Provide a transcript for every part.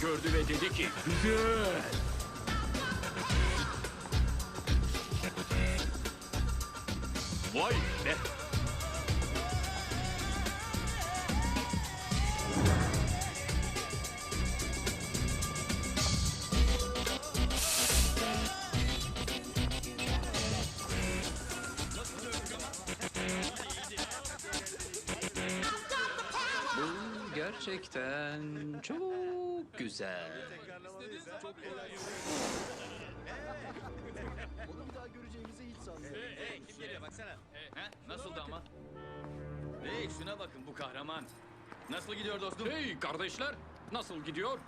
gördü ve dedi ki güzel. Vay be. Gerçekten çok güzel. Nasıldı ama? Hey şuna bakın bu kahraman. Nasıl gidiyor dostum? Hey kardeşler, nasıl gidiyor?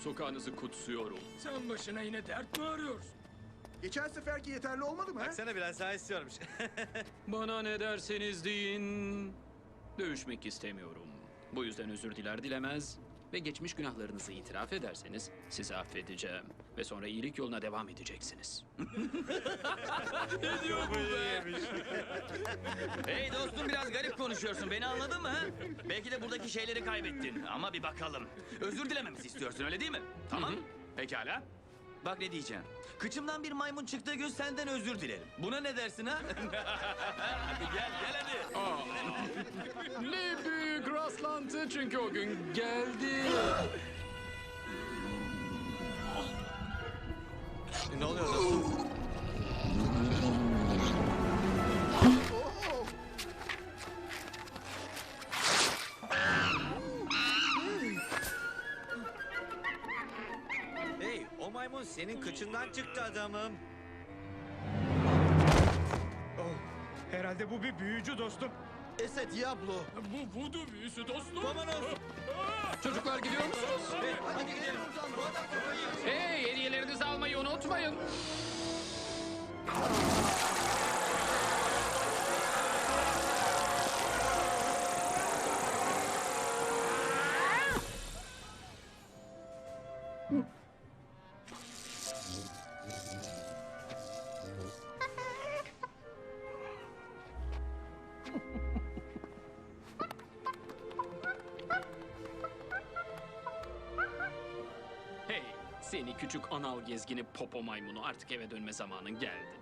Sokağınızı kutsuyorum. Sen başına yine dert mi arıyorsun? Geçen seferki yeterli olmadı mı? ha? Baksana biraz daha istiyormuş. Bana ne derseniz deyin, dövüşmek istemiyorum. Bu yüzden özür diler dilemez ve geçmiş günahlarınızı itiraf ederseniz sizi affedeceğim. Ve sonra iyilik yoluna devam edeceksiniz. Hey dostum biraz garip konuşuyorsun. Beni anladın mı? ha? Belki de buradaki şeyleri kaybettin. Ama bir bakalım. Özür dilememizi istiyorsun öyle değil mi? Tamam. Pekala. Bak ne diyeceğim. Kıçımdan bir maymun çıktığı gün senden özür dilerim. Buna ne dersin ha? hadi gel gel hadi. ne büyük rastlantı çünkü o gün geldi. ne oluyor maymun senin kıçından çıktı adamım. Herhalde bu bir büyücü dostum. Ese Diablo. Bu voodoo büyüsü dostum. Vamonos! Hey, seni küçük anal gezgini popo maymunu artık eve dönme zamanın geldi.